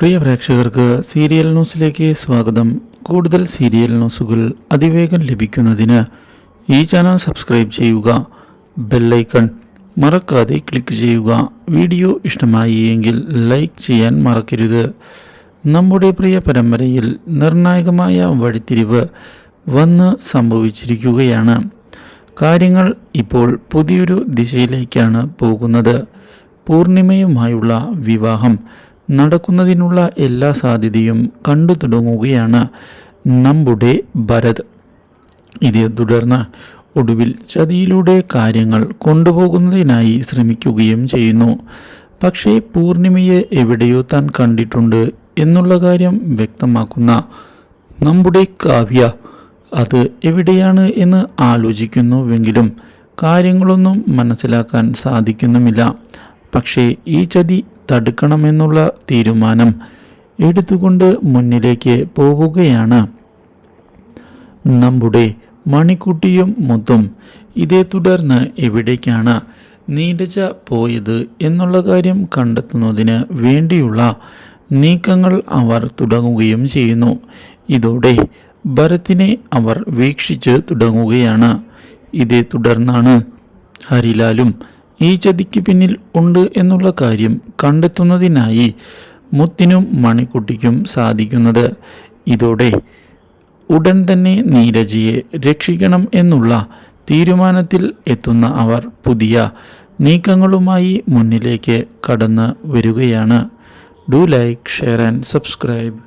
പ്രിയ പ്രേക്ഷകർക്ക് സീരിയൽ ന്യൂസിലേക്ക് സ്വാഗതം. കൂടുതൽ സീരിയൽ ന്യൂസുകൾ അതിവേഗം ലഭിക്കുന്നതിന് ഈ ചാനൽ സബ്സ്ക്രൈബ് ചെയ്യുക ബെല്ലൈക്കൺ മറക്കാതെ ക്ലിക്ക് ചെയ്യുക. വീഡിയോ ഇഷ്ടമായി എങ്കിൽ ലൈക്ക് ചെയ്യാൻ മറക്കരുത്. നമ്മുടെ പ്രിയ പരമ്പരയിൽ നിർണായകമായ വഴിത്തിരിവ് വന്ന് സംഭവിച്ചിരിക്കുകയാണ്. കാര്യങ്ങൾ ഇപ്പോൾ പുതിയൊരു ദിശയിലേക്കാണ് പോകുന്നത്. പൂർണിമയുമായുള്ള വിവാഹം നടക്കുന്നതിനുള്ള എല്ലാ സാധ്യതയും കണ്ടു തുടങ്ങുകയാണ് നമ്മുടെ ഭരത്. ഇതേ തുടർന്ന് ഒടുവിൽ ചതിയിലൂടെ കാര്യങ്ങൾ കൊണ്ടുപോകുന്നതിനായി ശ്രമിക്കുകയും ചെയ്യുന്നു. പക്ഷേ പൂർണിമയെ എവിടെയോ താൻ കണ്ടിട്ടുണ്ട് എന്നുള്ള കാര്യം വ്യക്തമാക്കുന്ന നമ്മുടെ കാവ്യ അത് എവിടെയാണ് എന്ന് ആലോചിക്കുന്നുവെങ്കിലും കാര്യങ്ങളൊന്നും മനസ്സിലാക്കാൻ സാധിക്കുന്നുമില്ല. പക്ഷേ ഈ ചതി തടുക്കണമെന്നുള്ള തീരുമാനം എടുത്തുകൊണ്ട് മുന്നിലേക്ക് പോവുകയാണ്. നമ്മുടെ മണിക്കുട്ടിയും മുത്തും ഇതേ തുടർന്ന് എവിടേക്കാണ് നീരജ പോയത് എന്നുള്ള കാര്യം കണ്ടെത്തുന്നതിന് വേണ്ടിയുള്ള നീക്കങ്ങൾ അവർ തുടങ്ങുകയും ചെയ്യുന്നു. ഇതോടെ ഭരത്തിനെ അവർ വീക്ഷിച്ച് തുടങ്ങുകയാണ്. ഇതേ തുടർന്നാണ് ഹരിലാലും ഈ ചതിക്ക് പിന്നിൽ ഉണ്ട് എന്നുള്ള കാര്യം കണ്ടെത്തുന്നതിനായി മുത്തിനും മണിക്കുട്ടിക്കും സാധിക്കുന്നത്. ഇതോടെ ഉടൻ തന്നെ നീരജയെ രക്ഷിക്കണം എന്നുള്ള തീരുമാനത്തിൽ എത്തുന്ന അവർ പുതിയ നീക്കങ്ങളുമായി മുന്നിലേക്ക് കടന്ന് വരികയാണ്. Do like share and subscribe.